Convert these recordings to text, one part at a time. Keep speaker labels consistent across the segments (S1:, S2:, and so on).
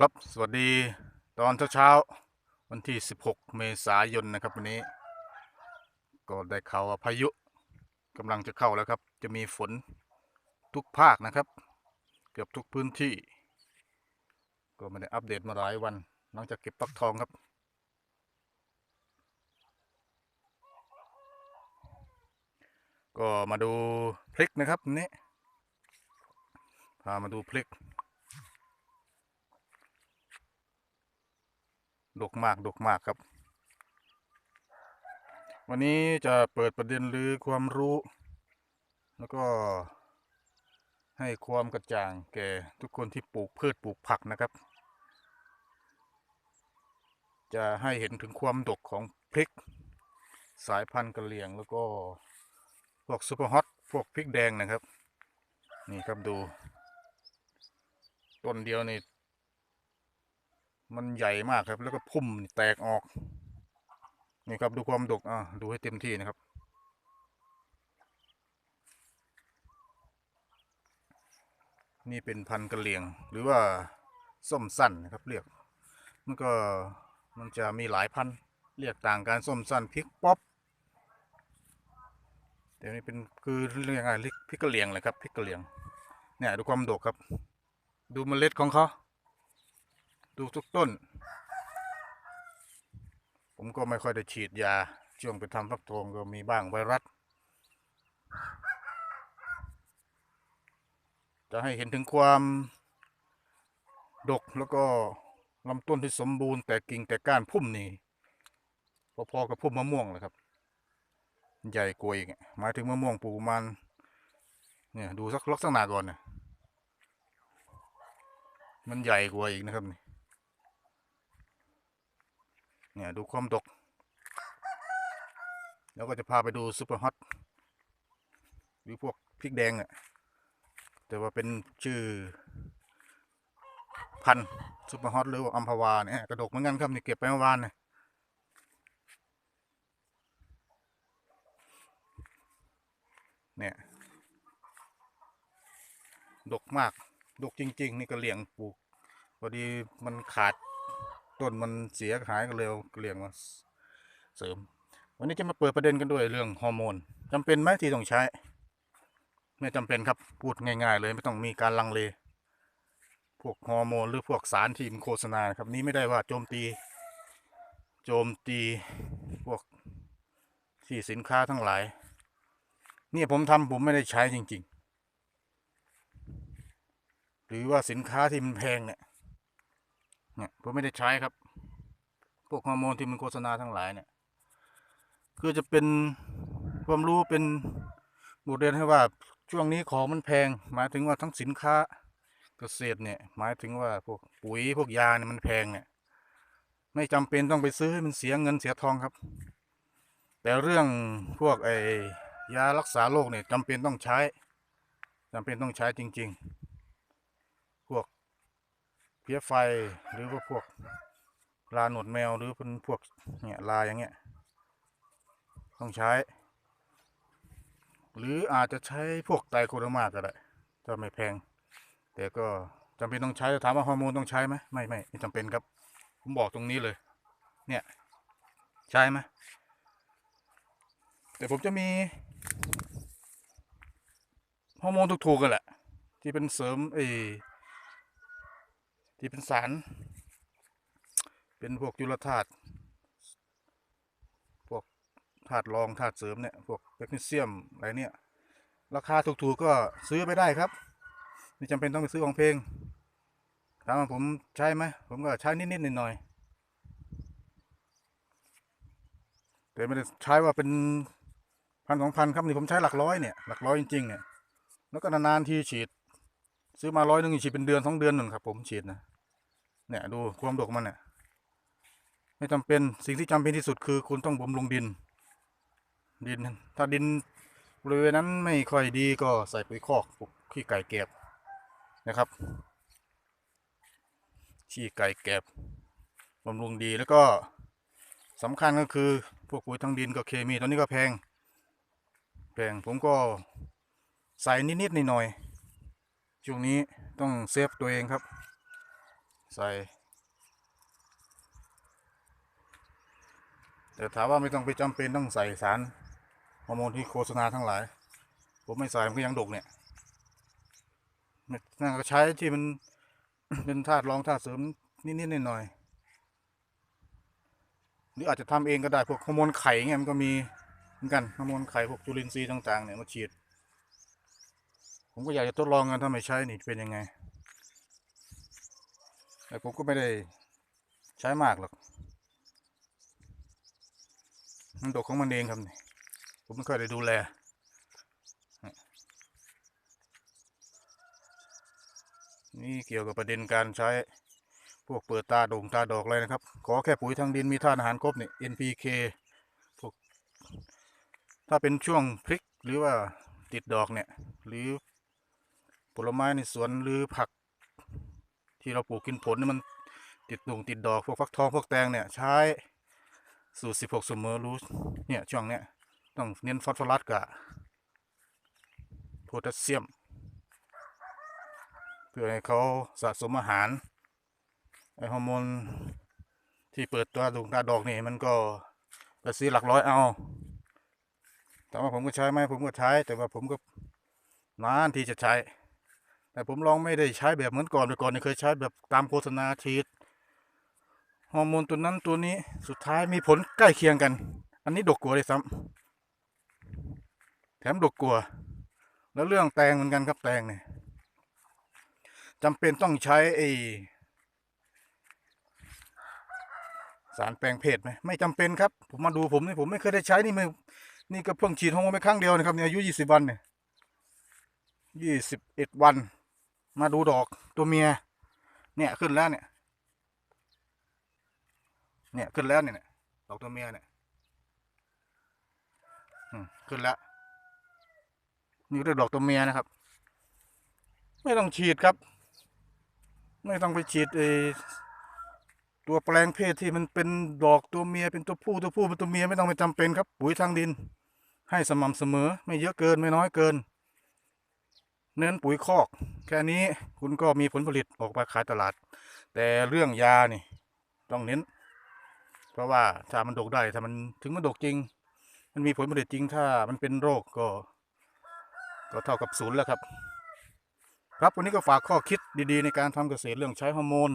S1: ครับสวัสดีตอนเช้าๆวันที่ 16 เมษายนนะครับวันนี้ ก็ได้ข่าวว่าพายุกำลังจะเข้าแล้วครับ จะมีฝนทุกภาคนะครับ เกือบทุกพื้นที่ ก็ไม่ได้อัปเดตมาหลายวันหลังจากเก็บฟักทองครับ ก็มาดูพริกนะครับนี้พามาดูพริก ดกมากดกมากครับ วันนี้จะเปิดประเด็นหรือความรู้ แล้วก็ให้ความกระจ่างแก่ทุกคนที่ปลูกพืชปลูกผักนะครับ จะให้เห็นถึงความดกของพริก สายพันธุ์กระเหรี่ยงแล้วก็พวกซูเปอร์ฮอตพวกพริกแดงนะครับ นี่ครับดู ต้นเดียวนี่ มันใหญ่มากครับ แล้วก็พุ่มแตกออก นี่ครับดูความดกอะดูให้เต็มที่นะครับ นี่เป็นพันธุ์กะเลียงหรือว่าส้มสั้นนะครับเรียก มันก็มันจะมีหลายพันเรียกต่างกันส้มสั้นพริกป๊อปแต่นี่เป็นคือเรียกไงเรียกพริกกะเลียงเลยครับพริกกะเลียงเนี่ยดูความดกครับ ดูเมล็ดของเขา ดูทุกต้น ผมก็ไม่ค่อยได้ฉีดยา ช่วงไปทำฟักทองก็มีบ้างไวรัส จะให้เห็นถึงความดกแล้วก็ลำต้นที่สมบูรณ์แต่กิ่งแต่ก้านพุ่มนี่พอๆกับพุ่มมะม่วงเลยครับ ใหญ่กว่าอีกหมายถึงมะม่วงปลูกมันเนี่ยดูสักลักษณะก่อนเนี่ยมันใหญ่กว่าอีกนะครับนี่ เนี่ยดูความดก แล้วก็จะพาไปดูซูเปอร์ฮอตหรือพวกพริกแดงอะ่ะแต่ว่าเป็นชื่อ พันซูเปอร์ฮอตหรือว่าอัมพวาเนี่ยกระดกเหมือนกันครับนี่เก็บไปเมื่อวานเนี่ยเนี่ยดกมาก ดกจริง ๆ นี่ก็เหลี้ยงปลูกพอดีมันขาด ต้นมันเสียหายก็เลยเอาเกลี่ยงมาเสริม วันนี้จะมาเปิดประเด็นกันด้วยเรื่องฮอร์โมนจำเป็นไหมที่ต้องใช้ ไม่จำเป็นครับพูดง่ายๆเลยไม่ต้องมีการลังเล พวกฮอร์โมนหรือพวกสารที่มันโฆษณาครับนี้ไม่ได้ว่าโจมตี โจมตีพวกที่สินค้าทั้งหลายเนี่ยผมทำผมไม่ได้ใช้จริง ๆ หรือว่าสินค้าที่มันแพงเนี่ย เนี่ยผมไม่ได้ใช้ครับ พวกฮอร์โมนที่มันโฆษณาทั้งหลายเนี่ย คือจะเป็นความรู้เป็นบทเรียนให้ว่าช่วงนี้ของมันแพง หมายถึงว่าทั้งสินค้าเกษตรเนี่ย หมายถึงว่าพวกปุ๋ยพวกยาเนี่ยมันแพงเนี่ย ไม่จำเป็นต้องไปซื้อให้มันเสียเงินเสียทองครับ แต่เรื่องพวกไอ้ยารักษาโรคเนี่ยจำเป็นต้องใช้จำเป็นต้องใช้จริง ๆ เพี้ยไฟหรือว่าพวกลาหนวดแมวหรือเป็นพวกเนี่ยลาอย่างเงี้ยต้องใช้ หรืออาจจะใช้พวกไตโคโดมาก็ได้ถ้าไม่แพง แต่ก็จำเป็นต้องใช้ถามว่าฮอร์โมนต้องใช้ไหมไม่ไม่ไม่จำเป็นครับ ผมบอกตรงนี้เลย เนี่ย ใช้ไหมแต่ผมจะมีฮอร์โมนถูกๆกันแหละ ที่เป็นเสริมไอ ที่เป็นสาร เป็นพวกจุลธาตุพวกธาตุรองธาตุเสริมเนี่ยพวกแมกนีเซียมอะไรเนี่ย ราคาถูกๆก็ซื้อไปได้ครับไม่จำเป็นต้องไปซื้อของเพลงถามว่าผมใช้ไหมผมก็ใช้นิดๆหน่อยๆแต่ไม่ได้ใช้ว่าเป็นพันสองพันครับนี่ผมใช้หลักร้อยเนี่ยหลักร้อยจริงๆเนี่ยแล้วก็นานๆทีฉีด ซื้อมาร้อยหนึ่งฉีดเป็นเดือนสองเดือนหนึ่งครับ ผมฉีดนะเนี่ยดูความดกมันเนี่ยไม่จำเป็นสิ่งที่จำเป็นที่สุดคือคุณต้องบำรุงดิน ดิน ถ้าดินบริเวณนั้นไม่ค่อยดีก็ใส่ปุ๋ยคอกปลูกขี้ไก่แกบนะครับขี้ไก่แกบบำรุงดีแล้วก็สำคัญก็คือพวกปุ๋ยทางดินก็เคมีตอนนี้ก็แพงแพงผมก็ใส่นิดๆหน่อยๆ ช่วงนี้ต้องเซฟตัวเองครับ ใส่ แต่ถามว่าไม่ต้องไปจำเป็นต้องใส่สารฮอร์โมนที่โฆษณาทั้งหลาย ผมไม่ใส่มันก็ยังดกเนี่ยไม่น่าก็ใช้ที่มันเป็นธาตุรองธาตุเสริมนิดๆหน่อยๆหรืออาจจะทำเองก็ได้พวกฮอร์โมนไข่เงี้ยมันก็มีเหมือนกันฮอร์โมนไข่พวกจุลินทรีย์ต่างๆเนี่ยมาฉีด ผมก็อยากจะทดลองกันถ้าไม่ใช้นี่เป็นยังไง แต่ผมก็ไม่ได้ใช้มากหรอก มันดกของมันเองครับนี่ผมไม่ค่อยได้ดูแลนี่เกี่ยวกับประเด็นการใช้พวกเปิดตาโด่งตาดอกเลยนะครับ ขอแค่ปุ๋ยทางดินมีธาตุอาหารครบเนี่ย NPK พวกถ้าเป็นช่วงพริกหรือว่าติดดอกเนี่ย หรือ ผลไม้ในสวนหรือผัก ที่เราปลูกกินผลนี่มันติดดงติดดอกพวกฟักทองพวกแตงเนี่ยใช้สูตร16เสมอรู้เนี่ยช่วงเนี้ยต้องเน้นฟอสฟอรัสกับโพแทสเซียม เพื่อให้เขาสะสมอาหารไอฮอร์โมนที่เปิดตัวดวงตาดอกนี่มันก็ไปซื้อหลักร้อยเอาแต่ว่าผมก็ใช้ไหมผมก็ใช้แต่ว่าผมก็นานที่จะใช้ แต่ผมลองไม่ได้ใช้แบบเหมือนก่อนแต่ก่อนเนี่ยเคยใช้แบบตามโฆษณาฉีดฮอร์โมนตัวนั้นตัวนี้สุดท้ายมีผลใกล้เคียงกัน อันนี้ดกกว่าเลยซ้ำแถมดกกว่าแล้วเรื่องแตงเหมือนกันครับแตงเนี่ยจำเป็นต้องใช้ไอสารแปลงเพศไหมไม่จำเป็นครับ ผมมาดูผมนี่ผมไม่เคยได้ใช้นี่ไม่นี่ก็เพิ่งฉีดฮอร์โมนไปครั้งเดียวนะครับเนี่ยอายุยี่สิบวันเนี่ยยี่สิบเอ็ดวัน มาดูดอกตัวเมีย เนี่ยขึ้นแล้วเนี่ย เนี่ยขึ้นแล้วเนี่ยดอกตัวเมียเนี่ยขึ้นแล้ว นี่เรียกดอกตัวเมียนะครับ ไม่ต้องฉีดครับ ไม่ต้องไปฉีดไอตัวแปลงเพศที่มันเป็นดอกตัวเมีย เป็นตัวผู้ตัวผู้เป็นตัวเมียไม่ต้องไปจำเป็นครับ ปุ๋ยทางดิน ให้สม่ำเสมอ ไม่เยอะเกินไม่น้อยเกิน เน้นปุ๋ยคอก แค่นี้คุณก็มีผลผลิตออกมาขายตลาด แต่เรื่องยานี่ต้องเน้น เพราะว่าถ้ามันดกได้ถ้ามันถึงมันดกจริง มันมีผลผลิตจริงถ้ามันเป็นโรคก็ ก็เท่ากับศูนย์แล้วครับ ครับวันนี้ก็ฝากข้อคิดดีๆ ในการทำเกษตรเรื่องใช้ฮอร์โมน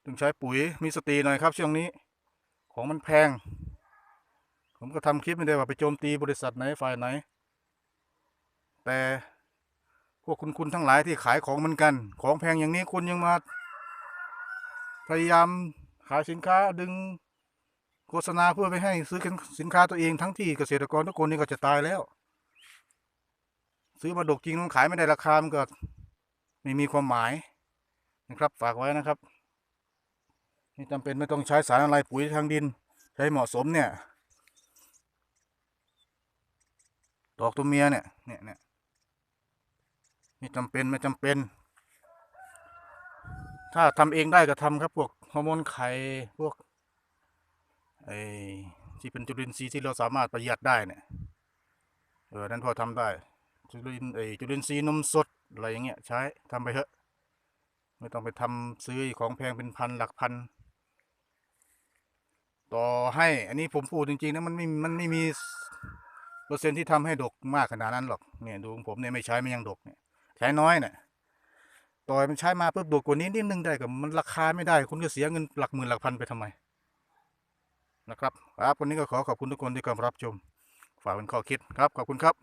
S1: เรื่องใช้ปุ๋ยมีสติหน่อยครับช่วงนี้ ของมันแพง ผมก็ทำคลิปไม่ได้ว่าไปโจมตีบริษัทไหนฝ่ายไหน แต่ วกคุณคุณทั้งหลายที่ขายของเหมือนกัน ของแพงอย่างนี้คุณยังมา พยายามขายสินค้าดึงโฆษณาเพื่อไปให้ซื้อสินค้าตัวเองทั้งที่เกษตรกรทุกคนนี่ก็จะตายแล้ว ซื้อมาดกจริงมันขายไม่ได้ราคามันก็ไม่มีความหมายนะครับ ฝากไว้นะครับนี่จำเป็นไม่ต้องใช้สารอะไรปุ๋ยทางดิน ใช้เหมาะสมเนี่ยดอกตัวเมียเนี่ยเนี่ยเนี่ย นี่จำเป็นไม่จำเป็น ถ้าทำเองได้ก็ทำครับ พวกฮอร์โมนไข่พวกไอ้ที่เป็นจุลินทรีย์ที่เราสามารถประหยัดได้เนี่ยเออนั้นพอทำได้ จุลินไอ้จุลินทรีย์นมสดอะไรอย่างเงี้ยใช้ทำไปเถอะไม่ต้องไปทำซื้อของแพงเป็นพันหลักพันต่อให้อันนี้ผมพูดจริงๆนะมันไม่มันไม่มีเปอร์เซ็นที่ทำให้ดกมากขนาดนั้นหรอกเนี่ยดูของผมเนี่ยไม่ใช้ไม่ยังดกเนี่ย ใช้น้อยเนี่ยต่อยมันใช้มาเพื่อดกกว่านี้นิดนึงได้กับมันราคาไม่ได้ คุณก็เสียเงินหลักหมื่นหลักพันไปทำไมนะครับครับวันนี้ก็ขอขอบคุณทุกคนที่เข้ารับชมฝากเป็นข้อคิดครับขอบคุณครับ